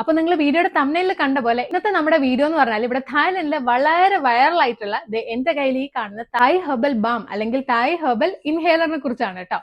അപ്പൊ നിങ്ങൾ വീഡിയോയുടെ തമ്മിലിൽ കണ്ട പോലെ ഇന്നത്തെ നമ്മുടെ വീഡിയോ എന്ന് പറഞ്ഞാൽ ഇവിടെ തായ്ലൻഡിലെ വളരെ വൈറൽ ആയിട്ടുള്ള എന്റെ കയ്യിൽ ഈ കാണുന്ന തായ് ഹെർബൽ ബാം അല്ലെങ്കിൽ തായ് ഹെർബൽ ഇൻഹേലറിനെ കുറിച്ചാണ് കേട്ടോ.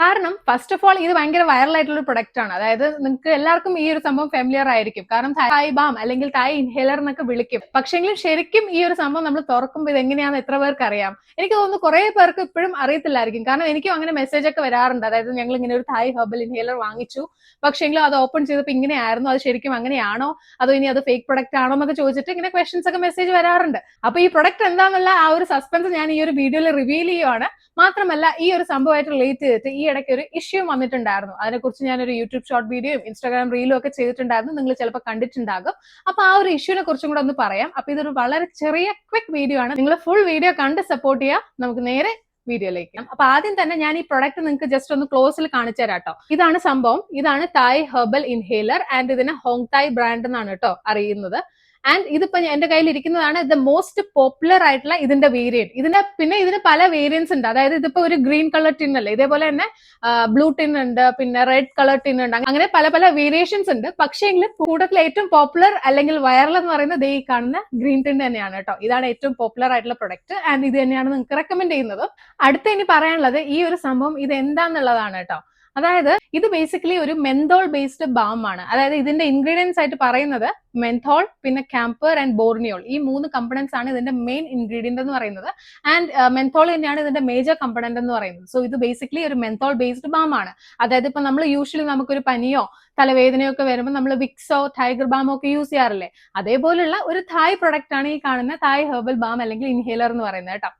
കാരണം ഫസ്റ്റ് ഓഫ് ഓൾ ഇത് ഭയങ്കര വൈറൽ ആയിട്ടുള്ള ഒരു പ്രൊഡക്റ്റ് ആണ്. അതായത് നിങ്ങൾക്ക് എല്ലാവർക്കും ഈ ഒരു സംഭവം ഫെമിലിയർ ആയിരിക്കും. കാരണം തായ് ബാം അല്ലെങ്കിൽ തായ് ഇൻഹേലർ എന്നൊക്കെ വിളിക്കും. പക്ഷെങ്കിലും ശരിക്കും ഈ ഒരു സംഭവം നമ്മൾ തുറക്കുമ്പോൾ ഇത് എങ്ങനെയാണെന്ന് എത്ര പേർക്ക് അറിയാം? എനിക്ക് തോന്നുന്നു കുറെ പേർക്ക് ഇപ്പോഴും അറിയത്തില്ലായിരിക്കും. കാരണം എനിക്കും അങ്ങനെ മെസ്സേജ് ഒക്കെ വരാറുണ്ട്. അതായത് ഞങ്ങൾ ഇങ്ങനെ ഒരു തായ് ഹെർബൽ ഇൻഹേലർ വാങ്ങിച്ചു. പക്ഷെങ്കിലും അത് ഓപ്പൺ ചെയ്തപ്പോൾ ഇങ്ങനെയായിരുന്നു. അത് ശരിക്കും അങ്ങനെയാണോ? അതോ ഇനി അത് ഫേക്ക് പ്രൊഡക്റ്റ് ആണോ? എന്നൊക്കെ ചോദിച്ചിട്ട് ഇങ്ങനെ ക്വസ്റ്റൻസ് ഒക്കെ മെസ്സേജ് വരാറുണ്ട്. അപ്പൊ ഈ പ്രൊഡക്റ്റ് എന്താണെന്നുള്ള ആ ഒരു സസ്പെൻസ് ഞാൻ ഈ ഒരു വീഡിയോയിൽ റിവീൽ ചെയ്യുവാണ്. മാത്രമല്ല ഈ ഒരു സംഭവമായിട്ട് റിലേറ്റ് ചെയ്തിട്ട് ഈ ഇടയ്ക്ക് ഒരു ഇഷ്യൂ വന്നിട്ടുണ്ടായിരുന്നു. അതിനെക്കുറിച്ച് ഞാൻ ഒരു യൂട്യൂബ് ഷോർട്ട് വീഡിയോയും ഇൻസ്റ്റാഗ്രാം റീലും ഒക്കെ ചെയ്തിട്ടുണ്ടായിരുന്നു. നിങ്ങൾ ചിലപ്പോൾ കണ്ടിട്ടുണ്ടാകും. അപ്പൊ ആ ഒരു ഇഷ്യൂനെ കുറിച്ചും കൂടെ ഒന്ന് പറയാം. അപ്പൊ ഇതൊരു വളരെ ചെറിയ ക്വിക്ക് വീഡിയോ ആണ്. നിങ്ങൾ ഫുൾ വീഡിയോ കണ്ട് സപ്പോർട്ട് ചെയ്യുക നമുക്ക് നേരെ വീഡിയോയിലേക്ക്. അപ്പൊ ആദ്യം തന്നെ ഞാൻ ഈ പ്രൊഡക്റ്റ് നിങ്ങൾക്ക് ജസ്റ്റ് ഒന്ന് ക്ലോസിൽ കാണിച്ചു തരാം കേട്ടോ ഇതാണ് സംഭവം. ഇതാണ് തായ് ഹെർബൽ ഇൻഹേലർ ആൻഡ് ഇതിന് ഹോങ് തായ് ബ്രാൻഡ് എന്നാണ് കേട്ടോ അറിയുന്നത്. ആൻഡ് ഇതിപ്പോ എന്റെ കയ്യിൽ ഇരിക്കുന്നതാണ് ദ മോസ്റ്റ് പോപ്പുലർ ആയിട്ടുള്ള ഇതിന്റെ വേരിയന്റ് ഇതിന്റെ പിന്നെ ഇതിന് പല വേരിയൻസ് ഉണ്ട്. അതായത് ഇതിപ്പോ ഒരു ഗ്രീൻ കളർ ടിൻ അല്ലേ? ഇതേപോലെ തന്നെ ബ്ലൂ ടിൻ ഉണ്ട് പിന്നെ റെഡ് കളർ ടിൻ ഉണ്ട്. അങ്ങനെ പല പല വേരിയേഷൻസ് ഉണ്ട്. പക്ഷേ എങ്കിൽ കൂടുതൽ ഏറ്റവും പോപ്പുലർ അല്ലെങ്കിൽ വൈറൽ എന്ന് പറയുന്നത് ഈ കാണുന്ന ഗ്രീൻ ടിൻ തന്നെയാണ് കേട്ടോ. ഇതാണ് ഏറ്റവും പോപ്പുലർ ആയിട്ടുള്ള പ്രൊഡക്റ്റ് ആൻഡ് ഇത് തന്നെയാണ് നിങ്ങൾക്ക് റെക്കമെൻഡ് ചെയ്യുന്നത്. അടുത്ത ഇനി പറയാനുള്ളത് ഈ ഒരു സംഭവം ഇത് എന്താന്നുള്ളതാണ് കേട്ടോ. അതായത് ഇത് ബേസിക്കലി ഒരു മെന്തോൾ ബേസ്ഡ് ബാം ആണ്. അതായത് ഇതിന്റെ ഇൻഗ്രീഡിയൻസ് ആയിട്ട് പറയുന്നത് മെന്തോൾ പിന്നെ ക്യാമ്പർ ആൻഡ് ബോർണിയോൾ ഈ മൂന്ന് കമ്പണൻസ് ആണ് ഇതിന്റെ മെയിൻ ഇൻഗ്രീഡിയന്റ് എന്ന് പറയുന്നത്. ആൻഡ് മെന്തോൾ തന്നെയാണ് ഇതിന്റെ മേജർ കമ്പണന്റ് എന്ന് പറയുന്നത്. സോ ഇത് ബേസിക്കലി ഒരു മെന്തോൾ ബേസ്ഡ് ബാം ആണ്. അതായത് ഇപ്പൊ നമ്മൾ യൂഷ്വലി നമുക്കൊരു പനിയോ തലവേദനയോ ഒക്കെ വരുമ്പോൾ നമ്മൾ വിക്സോ ടൈഗർ ബാമോ ഒക്കെ യൂസ് ചെയ്യാറില്ലേ? അതേപോലുള്ള ഒരു തായ് പ്രൊഡക്റ്റ് ആണ് ഈ കാണുന്ന തായ് ഹെർബൽ ബാം അല്ലെങ്കിൽ ഇൻഹേലർ എന്ന് പറയുന്നത് കേട്ടോ.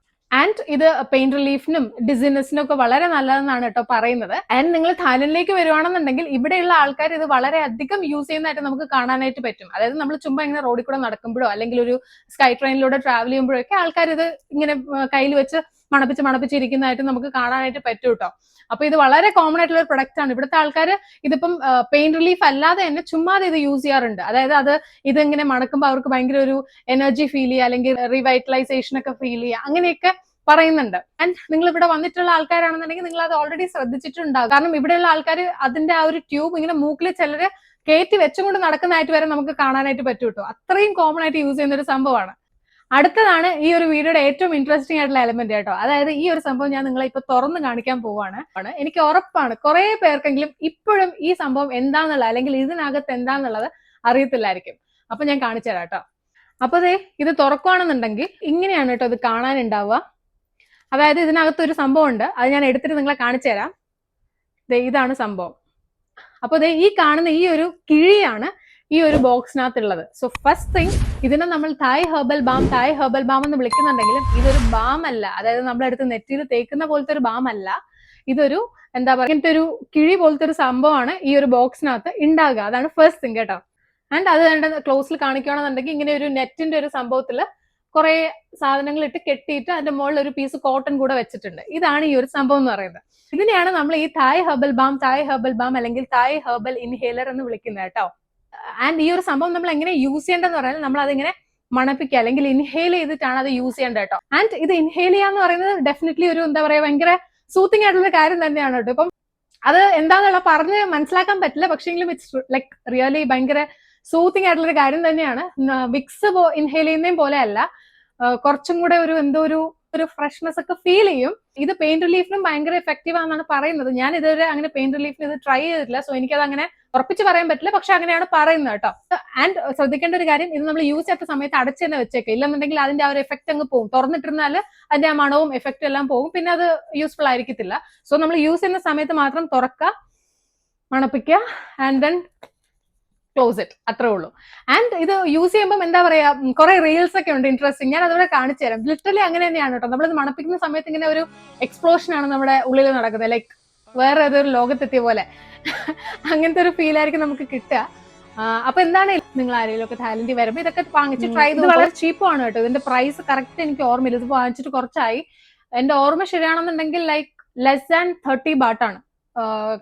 ആൻഡ് ഇത് പെയിൻ റിലീഫിനും ഡിസിനസിനും ഒക്കെ വളരെ നല്ലതെന്നാണ് കേട്ടോ പറയുന്നത്. ആൻഡ് നിങ്ങൾ തായ്ലൻഡിലേക്ക് വരുവാണെന്നുണ്ടെങ്കിൽ ഇവിടെയുള്ള ആൾക്കാർ ഇത് വളരെ അധികം യൂസ് ചെയ്യുന്നതായിട്ട് നമുക്ക് കാണാനായിട്ട് പറ്റും. അതായത് നമ്മൾ ചുമ്മാ ഇങ്ങനെ റോഡിൽ കൂടെ നടക്കുമ്പോഴോ അല്ലെങ്കിൽ ഒരു സ്കൈ ട്രെയിനിലൂടെ ട്രാവൽ ചെയ്യുമ്പോഴൊക്കെ ആൾക്കാർ ഇത് ഇങ്ങനെ കയ്യിൽ വെച്ച് മണപ്പിച്ച് മണപ്പിച്ചിരിക്കുന്നതായിട്ട് നമുക്ക് കാണാനായിട്ട് പറ്റും കേട്ടോ. അപ്പൊ ഇത് വളരെ കോമൺ ആയിട്ടുള്ള ഒരു പ്രൊഡക്റ്റ് ആണ്. ഇവിടുത്തെ ആൾക്കാർ ഇതിപ്പം പെയിൻ റിലീഫ് അല്ലാതെ തന്നെ ചുമ്മാതെ ഇത് യൂസ് ചെയ്യാറുണ്ട്. അതായത് അത് ഇതിങ്ങനെ മണക്കുമ്പോൾ അവർക്ക് ഭയങ്കര ഒരു എനർജി ഫീൽ ചെയ്യുക അല്ലെങ്കിൽ റിവൈറ്റലൈസേഷൻ ഒക്കെ ഫീൽ ചെയ്യുക. അങ്ങനെയൊക്കെ പറയുന്നുണ്ട്. ആൻഡ് നിങ്ങൾ ഇവിടെ വന്നിട്ടുള്ള ആൾക്കാരാണെന്നുണ്ടെങ്കിൽ നിങ്ങൾ അത് ഓൾറെഡി ശ്രദ്ധിച്ചിട്ടുണ്ടാകും കാരണം ഇവിടെയുള്ള ആൾക്കാർ അതിന്റെ ആ ഒരു ട്യൂബ് ഇങ്ങനെ മൂക്കിൽ ചിലര് കയറ്റി വെച്ചുകൊണ്ട് നടക്കുന്നതായിട്ട് വരെ നമുക്ക് കാണാനായിട്ട് പറ്റും കേട്ടോ അത്രയും കോമൺ ആയിട്ട് യൂസ് ചെയ്യുന്ന ഒരു സംഭവമാണ്. അടുത്തതാണ് ഈ ഒരു വീഡിയോയുടെ ഏറ്റവും ഇൻട്രസ്റ്റിംഗ് ആയിട്ടുള്ള എലമെന്റ് കേട്ടോ. അതായത് ഈ ഒരു സംഭവം ഞാൻ നിങ്ങളെ ഇപ്പൊ തുറന്ന് കാണിക്കാൻ പോവാണ്. എനിക്ക് ഉറപ്പാണ് കുറെ പേർക്കെങ്കിലും ഇപ്പോഴും ഈ സംഭവം എന്താന്നുള്ള അല്ലെങ്കിൽ ഇതിനകത്ത് എന്താന്നുള്ളത് അറിയത്തില്ലായിരിക്കും. അപ്പൊ ഞാൻ കാണിച്ചു തരാം കേട്ടോ. അപ്പൊ ഇത് തുറക്കുവാണെന്നുണ്ടെങ്കിൽ ഇങ്ങനെയാണ് കേട്ടോ ഇത് കാണാനുണ്ടാവുക. അതായത് ഇതിനകത്ത് ഒരു സംഭവം ഉണ്ട് അത് ഞാൻ എടുത്തിട്ട് നിങ്ങളെ കാണിച്ചു തരാം. ഇതാണ് സംഭവം. അപ്പൊ ദേ ഈ കാണുന്ന ഈ ഒരു കിഴിയാണ് ഈ ഒരു ബോക്സിനകത്തുള്ളത്. സോ ഫസ്റ്റ് തിങ് ഇതിനെ നമ്മൾ Thai herbal balm Thai herbal balm എന്ന് വിളിക്കുന്നുണ്ടെങ്കിലും ഇതൊരു ബാം അല്ല. അതായത് നമ്മളെടുത്ത് നെറ്റിയിൽ തേക്കുന്ന പോലത്തെ ഒരു ബാം അല്ല. ഇതൊരു എന്താ പറയുക ഇങ്ങനത്തെ ഒരു കിഴി പോലത്തെ ഒരു സംഭവമാണ് ഈ ഒരു ബോക്സിനകത്ത് ഉണ്ടാകുക. അതാണ് ഫസ്റ്റ് തിങ് കേട്ടോ. ആൻഡ് അത് കണ്ട ക്ലോസിൽ കാണിക്കുകയാണെന്നുണ്ടെങ്കിൽ ഇങ്ങനെ ഒരു നെറ്റിന്റെ ഒരു സംഭവത്തിൽ കുറെ സാധനങ്ങൾ ഇട്ട് കെട്ടിയിട്ട് അതിന്റെ മുകളിൽ ഒരു പീസ് കോട്ടൺ കൂടെ വെച്ചിട്ടുണ്ട്. ഇതാണ് ഈ ഒരു സംഭവം എന്ന് പറയുന്നത്. ഇതിനെയാണ് നമ്മൾ ഈ Thai herbal balm Thai herbal balm അല്ലെങ്കിൽ തായ് ഹെർബൽ ഇൻഹേലർ എന്ന് വിളിക്കുന്നത് കേട്ടോ. ആൻഡ് ഈ ഒരു സംഭവം നമ്മൾ എങ്ങനെ യൂസ് ചെയ്യേണ്ടതെന്ന് പറഞ്ഞാൽ നമ്മൾ അതിങ്ങനെ മണപ്പിക്കുക അല്ലെങ്കിൽ ഇൻഹേൽ ചെയ്തിട്ടാണ് അത് യൂസ് ചെയ്യേണ്ടത് കേട്ടോ. ആൻഡ് ഇത് ഇൻഹേൽ എന്ന് പറയുന്നത് ഡെഫിനറ്റ്ലി ഒരു എന്താ പറയാ ഭയങ്കര സൂത്തിങ് ആയിട്ടുള്ള കാര്യം തന്നെയാണ് കേട്ടോ. ഇപ്പം അത് എന്താന്നുള്ള പറഞ്ഞ് മനസ്സിലാക്കാൻ പറ്റില്ല. പക്ഷെങ്കിലും ഇറ്റ്സ് ലൈക് റിയലി ഭയങ്കര സൂത്തിങ് ആയിട്ടുള്ള ഒരു കാര്യം തന്നെയാണ്. വിക്സ് ഇൻഹേൽ ചെയ്യുന്നതും പോലെ അല്ല. കുറച്ചും കൂടെ ഒരു എന്തോ ഒരു ഒരു ഫ്രഷ്നെസ് ഒക്കെ ഫീൽ ചെയ്യും. ഇത് പെയിൻ റിലീഫിനും ഭയങ്കര എഫക്റ്റീവ് ആണെന്നാണ് പറയുന്നത്. ഞാൻ ഇതുവരെ അങ്ങനെ പെയിൻ റിലീഫിന് ഇത് ട്രൈ ചെയ്തിട്ടില്ല. സോ എനിക്കത് അങ്ങനെ ഉറപ്പിച്ച് പറയാൻ പറ്റില്ല. പക്ഷെ അങ്ങനെയാണ് പറയുന്നത് കേട്ടോ. ആൻഡ് ശ്രദ്ധിക്കേണ്ട ഒരു കാര്യം ഇത് നമ്മൾ യൂസ് ചെയ്യാത്ത സമയത്ത് അടച്ച് തന്നെ വെച്ചേക്കാം ഇല്ലെന്നുണ്ടെങ്കിൽ അതിന്റെ ആ ഒരു എഫക്റ്റ് അങ്ങ് പോകും തുറന്നിട്ടിരുന്നാൽ അതിന്റെ ആ മണവും എഫക്റ്റും എല്ലാം പോകും. പിന്നെ അത് യൂസ്ഫുൾ ആയിരിക്കത്തില്ല. സോ നമ്മൾ യൂസ് ചെയ്യുന്ന സമയത്ത് മാത്രം തുറക്കുക മണപ്പിക്കുക ആൻഡ് ദെൻ ക്ലോസ് ഇറ്റ് അത്രേ ഉള്ളൂ. ആൻഡ് ഇത് യൂസ് ചെയ്യുമ്പോൾ എന്താ പറയാ കുറെ റീൽസ് ഒക്കെ ഉണ്ട് ഇൻട്രസ്റ്റിംഗ് ഞാൻ അതുകൂടെ കാണിച്ചു തരാം. ലിറ്ററലി അങ്ങനെ തന്നെയാണ് കേട്ടോ നമ്മളിത് മണപ്പിക്കുന്ന സമയത്ത് ഇങ്ങനെ ഒരു എക്സ്പ്ലോഷൻ ആണ് നമ്മുടെ ഉള്ളിൽ നടക്കുന്നത്. ലൈക്ക് വേറെ ഏതൊരു ലോകത്തെത്തിയ പോലെ. അങ്ങനത്തെ ഒരു ഫീൽ ആയിരിക്കും നമുക്ക് കിട്ടുക. അപ്പൊ എന്താണ് നിങ്ങൾ ആരെങ്കിലും ഒക്കെ തായ്ലൻഡിൽ വരുമ്പോൾ ഇതൊക്കെ വാങ്ങിച്ച് ട്രൈ ചെയ്ത് വളരെ ചീപ്പാണ് കേട്ടോ ഇതിന്റെ പ്രൈസ് കറക്റ്റ് എനിക്ക് ഓർമ്മയില്ല. ഇത് വാങ്ങിച്ചിട്ട് കുറച്ചായി. എന്റെ ഓർമ്മ ശരിയാണെന്നുണ്ടെങ്കിൽ ലൈക്ക് ലെസ് ദാൻ തേർട്ടി ബാട്ടാണ്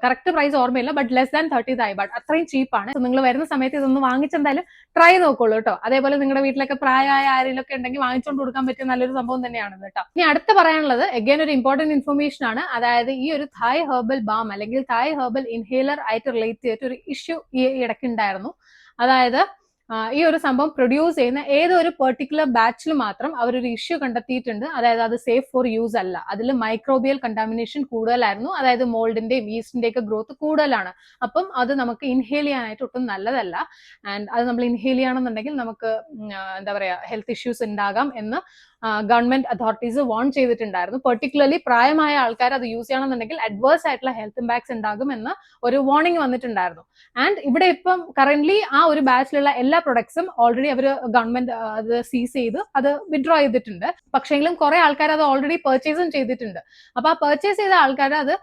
കറക്റ്റ് പ്രൈസ് ഓർമ്മയില്ല but less than thirty but അത്രയും ചീപ്പാണ് നിങ്ങൾ വരുന്ന സമയത്ത് ഇതൊന്ന് വാങ്ങിച്ചെന്തായാലും ട്രൈ നോക്കുള്ളൂ കേട്ടോ അതേപോലെ നിങ്ങളുടെ വീട്ടിലൊക്കെ പ്രായമായ ആരെങ്കിലും ഒക്കെ ഉണ്ടെങ്കിൽ വാങ്ങിച്ചുകൊണ്ട് കൊടുക്കാൻ പറ്റിയ നല്ലൊരു സംഭവം തന്നെയാണ് കേട്ടോ ഇനി അടുത്ത പറയാനുള്ളത് എഗൈൻ ഒരു ഇമ്പോർട്ടന്റ് ഇൻഫർമേഷൻ ആണ്. അതായത് ഈ ഒരു തായ് ഹെർബൽ ബാം അല്ലെങ്കിൽ തായ് ഹെർബൽ ഇൻഹേലർ ആയിട്ട് റിലേറ്റ് ചെയ്തിട്ട് ഒരു ഇഷ്യൂ ഈ ഇടയ്ക്ക് ഉണ്ടായിരുന്നു. അതായത് ഈ ഒരു സംഭവം പ്രൊഡ്യൂസ് ചെയ്യുന്ന ഏതൊരു പെർട്ടിക്കുലർ ബാച്ചിൽ മാത്രം അവർ ഒരു ഇഷ്യൂ കണ്ടെത്തിയിട്ടുണ്ട്. അതായത് അത് സേഫ് ഫോർ യൂസ് അല്ല. അതിൽ മൈക്രോബിയൽ കണ്ടാമിനേഷൻ കൂടുതലായിരുന്നു. അതായത് മോൾഡിന്റെയും ഈസ്റ്റിന്റെയും ഒക്കെ ഗ്രോത്ത് കൂടുതലാണ്. അപ്പം അത് നമുക്ക് ഇൻഹേൽ ചെയ്യാനായിട്ട് ഒട്ടും നല്ലതല്ല. ആൻഡ് അത് നമ്മൾ ഇൻഹേൽ ചെയ്യണമെന്നുണ്ടെങ്കിൽ നമുക്ക് എന്താ പറയാ ഹെൽത്ത് ഇഷ്യൂസ് ഉണ്ടാകാം എന്ന് ഗവൺമെന്റ് അതോറിറ്റീസ് വാൺ ചെയ്തിട്ടുണ്ടായിരുന്നു. പെർട്ടിക്കുലർലി പ്രായമായ ആൾക്കാർ അത് യൂസ് ചെയ്യണമെന്നുണ്ടെങ്കിൽ അഡ്വേഴ്സ് ആയിട്ടുള്ള ഹെൽത്ത് ഇമ്പാക്ട്സ് ഉണ്ടാകും എന്ന് ഒരു വാർണിംഗ് വന്നിട്ടുണ്ടായിരുന്നു. ആൻഡ് ഇവിടെ ഇപ്പം കറന്റ് ആ ഒരു ബാച്ചിലുള്ള എല്ലാ പ്രൊഡക്ട്സും ഓൾറെഡി അവർ ഗവൺമെന്റ് അത് സീസ് ചെയ്ത് അത് വിഡ്രോ ചെയ്തിട്ടുണ്ട്. പക്ഷേങ്കിലും കുറെ ആൾക്കാർ അത് ഓൾറെഡി പെർച്ചേസും ചെയ്തിട്ടുണ്ട്. അപ്പൊ ആ പെർച്ചേസ് ചെയ്ത ആൾക്കാർ അത്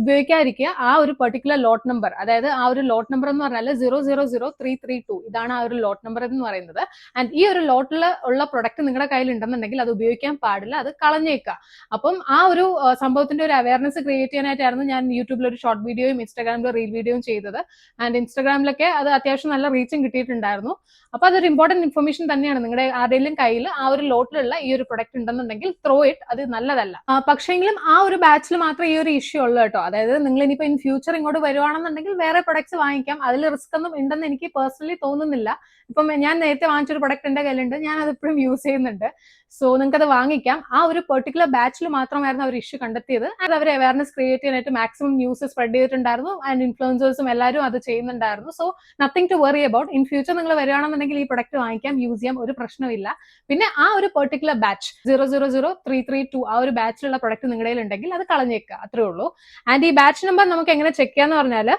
ഉപയോഗിക്കാതിരിക്കുക. ആ ഒരു പെർട്ടിക്കുലർ ലോട്ട് നമ്പർ അതായത് ആ ഒരു ലോട്ട് നമ്പർ എന്ന് പറഞ്ഞാൽ zero zero zero three three two ഇതാണ് ആ ഒരു ലോട്ട് നമ്പർ എന്ന് പറയുന്നത്. ആൻഡ് ഈ ഒരു ലോട്ടിൽ ഉള്ള പ്രൊഡക്റ്റ് നിങ്ങളുടെ കയ്യിൽ ഉണ്ടെന്നുണ്ടെങ്കിൽ അത് ഉപയോഗിക്കാൻ പാടില്ല അത് കളഞ്ഞേക്കുക. അപ്പം ആ ഒരു സംഭവത്തിന്റെ ഒരു അവയർനെസ് ക്രിയേറ്റ് ചെയ്യാനായിട്ടായിരുന്നു ഞാൻ യൂട്യൂബിൽ ഒരു ഷോർട്ട് വീഡിയോയും ഇൻസ്റ്റാഗ്രാമിൽ റീൽ വീഡിയോയും ചെയ്തത്. ആൻഡ് ഇൻസ്റ്റാഗ്രാമിലൊക്കെ അത് അത്യാവശ്യം നല്ല റീച്ചും കിട്ടിയിട്ടുണ്ടായിരുന്നു. അപ്പൊ അതൊരു ഇമ്പോർട്ടന്റ് ഇൻഫർമേഷൻ തന്നെയാണ് നിങ്ങളുടെ ആരുടെയും കയ്യിൽ ആ ഒരു ലോട്ടിലുള്ള ഈ ഒരു പ്രൊഡക്റ്റ് ഉണ്ടെന്നുണ്ടെങ്കിൽ ത്രോ ഇറ്റ് അത് നല്ലതല്ല. പക്ഷേങ്കിലും ആ ഒരു ബാച്ചിൽ മാത്രമേ ഈ ഒരു ഇഷ്യൂ ഉള്ളൂ കേട്ടോ. അതായത് നിങ്ങൾ ഇനിയിപ്പോ ഇൻ ഫ്യൂച്ചർ ഇങ്ങോട്ട് വരുവാണെന്നുണ്ടെങ്കിൽ വേറെ പ്രൊഡക്ട്സ് വാങ്ങിക്കാം. അതിൽ റിസ്ക് ഒന്നും ഉണ്ടെന്ന് എനിക്ക് പേഴ്സണലി തോന്നുന്നില്ല. ഇപ്പം ഞാൻ നേരത്തെ വാങ്ങിച്ചൊരു പ്രൊഡക്റ്റ് എന്റെ കയ്യിലുണ്ട്. ഞാൻ അത് ഇപ്പോഴും യൂസ് ചെയ്യുന്നുണ്ട്. സോ നിങ്ങൾക്ക് അത് വാങ്ങിക്കാം. ആ ഒരു പെർട്ടിക്കുലർ ബാച്ചിൽ മാത്രമായിരുന്നു അവർ ഇഷ്യൂ കണ്ടെത്തിയത്. അത് അവർ അവയർനെസ് ക്രിയേറ്റ് ചെയ്യാനായിട്ട് മാക്സിമം ന്യൂസ് സ്പ്രെഡ് ചെയ്തിട്ടുണ്ടായിരുന്നു. ആൻഡ് ഇൻഫ്ലുവൻസേഴ്സും എല്ലാവരും അത് ചെയ്യുന്നുണ്ടായിരുന്നു. So nothing to worry about in future നിങ്ങൾ വരികയാണെന്നുണ്ടെങ്കിൽ ഈ പ്രൊഡക്റ്റ് വാങ്ങിക്കാം. യൂസ് ചെയ്യാം. ഒരു പ്രശ്നമില്ല പിന്നെ ആ ഒരു particular batch zero zero zero three three two ആ ഒരു ബാച്ചിലുള്ള പ്രൊഡക്റ്റ് നിങ്ങളുടെ ഉണ്ടെങ്കിൽ അത് കളഞ്ഞേക്കുക. അത്രേ ഉള്ളൂ. ആൻഡ് ഈ ബാച്ച് നമ്പർ നമുക്ക് എങ്ങനെ ചെക്ക് ചെയ്യാന്ന് പറഞ്ഞാൽ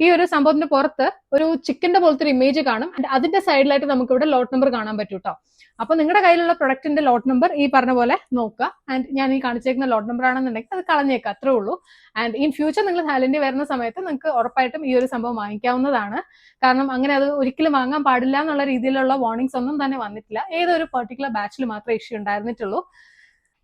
ഈ ഒരു സംഭവത്തിന് പുറത്ത് ഒരു ചിക്കന്റെ പോലത്തെ ഒരു ഇമേജ് കാണും. അതിന്റെ സൈഡിലായിട്ട് നമുക്ക് ഇവിടെ ലോട്ട് നമ്പർ കാണാൻ പറ്റും കേട്ടോ അപ്പൊ നിങ്ങളുടെ കയ്യിലുള്ള പ്രൊഡക്റ്റിന്റെ ലോട്ട് നമ്പർ ഈ പറഞ്ഞ പോലെ നോക്കുക. ആൻഡ് ഞാൻ ഈ കാണിച്ചേക്കുന്ന ലോട്ട് നമ്പർ ആണെന്നുണ്ടെങ്കിൽ അത് കളഞ്ഞേക്കുക അത്രേ ഉള്ളൂ. ആൻഡ് ഇൻ ഫ്യൂച്ചർ നിങ്ങൾ ഹാലൻഡി വരുന്ന സമയത്ത് നിങ്ങൾക്ക് ഉറപ്പായിട്ടും ഈ ഒരു സംഭവം വാങ്ങിക്കാവുന്നതാണ്. കാരണം അങ്ങനെ അത് ഒരിക്കലും വാങ്ങാൻ പാടില്ല എന്നുള്ള രീതിയിലുള്ള വാർണിംഗ്സ് ഒന്നും തന്നെ വന്നിട്ടില്ല. ഏതൊരു പെർട്ടിക്കുലർ ബാച്ചിൽ മാത്രമേ ഇഷ്യൂ ഉണ്ടായിരുന്നിട്ടുള്ളൂ.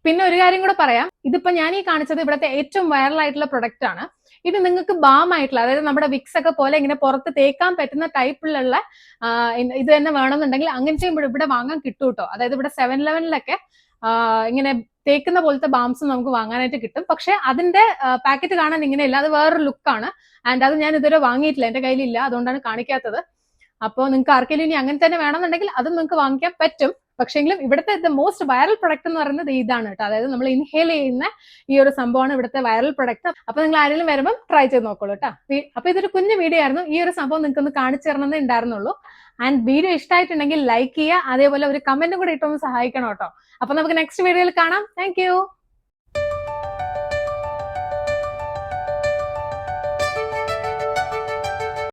പിന്നെ ഒരു കാര്യം കൂടെ പറയാം. ഇതിപ്പോ ഞാൻ ഈ കാണിച്ചത് ഇവിടുത്തെ ഏറ്റവും വൈറൽ ആയിട്ടുള്ള പ്രൊഡക്റ്റ് ആണ്. ഇത് നിങ്ങൾക്ക് ബാം ആയിട്ടുള്ള അതായത് നമ്മുടെ വിക്സ് ഒക്കെ പോലെ ഇങ്ങനെ പുറത്ത് തേക്കാൻ പറ്റുന്ന ടൈപ്പിലുള്ള ഇത് തന്നെ വേണമെന്നുണ്ടെങ്കിൽ അങ്ങനത്തെ ഇവിടെ വാങ്ങാൻ കിട്ടും കേട്ടോ അതായത് ഇവിടെ സെവൻ ഇലവനിലൊക്കെ ഇങ്ങനെ തേക്കുന്ന പോലത്തെ ബാംസ് നമുക്ക് വാങ്ങാനായിട്ട് കിട്ടും. പക്ഷെ അതിന്റെ പാക്കറ്റ് കാണാൻ ഇങ്ങനെയല്ല. അത് വേറൊരു ലുക്കാണ്. ആൻഡ് അത് ഞാൻ ഇതുവരെ വാങ്ങിയിട്ടില്ല. എന്റെ കയ്യിലില്ല. അതുകൊണ്ടാണ് കാണിക്കാത്തത്. അപ്പോൾ നിങ്ങൾക്ക് ആർക്കെങ്കിലും ഇനി അങ്ങനെ തന്നെ വേണമെന്നുണ്ടെങ്കിൽ അതും നിങ്ങൾക്ക് വാങ്ങിക്കാൻ പറ്റും. പക്ഷെങ്കിലും ഇവിടുത്തെ ദ മോസ്റ്റ് വൈറൽ പ്രൊഡക്റ്റ് എന്ന് പറയുന്നത് ഇതാണ് കേട്ടോ. അതായത് നമ്മൾ ഇൻഹേൽ ചെയ്യുന്ന ഈ ഒരു സംഭവമാണ് ഇവിടുത്തെ വൈറൽ പ്രൊഡക്റ്റ് അപ്പൊ നിങ്ങൾ ആരെങ്കിലും വരുമ്പോൾ ട്രൈ ചെയ്ത് നോക്കുള്ളൂ കേട്ടോ. അപ്പൊ ഇതൊരു കുഞ്ഞു വീഡിയോ ആയിരുന്നു. ഈ ഒരു സംഭവം നിങ്ങൾക്ക് ഒന്ന് കാണിച്ചു തരണമെന്നേ ഉണ്ടായിരുന്നുള്ളൂ. ആൻഡ് വീഡിയോ ഇഷ്ടമായിട്ടുണ്ടെങ്കിൽ ലൈക്ക് ചെയ്യുക. അതേപോലെ ഒരു കമന്റും കൂടി ഇട്ടൊന്ന് സഹായിക്കണം കേട്ടോ. അപ്പൊ നമുക്ക് നെക്സ്റ്റ് വീഡിയോയിൽ കാണാം. താങ്ക്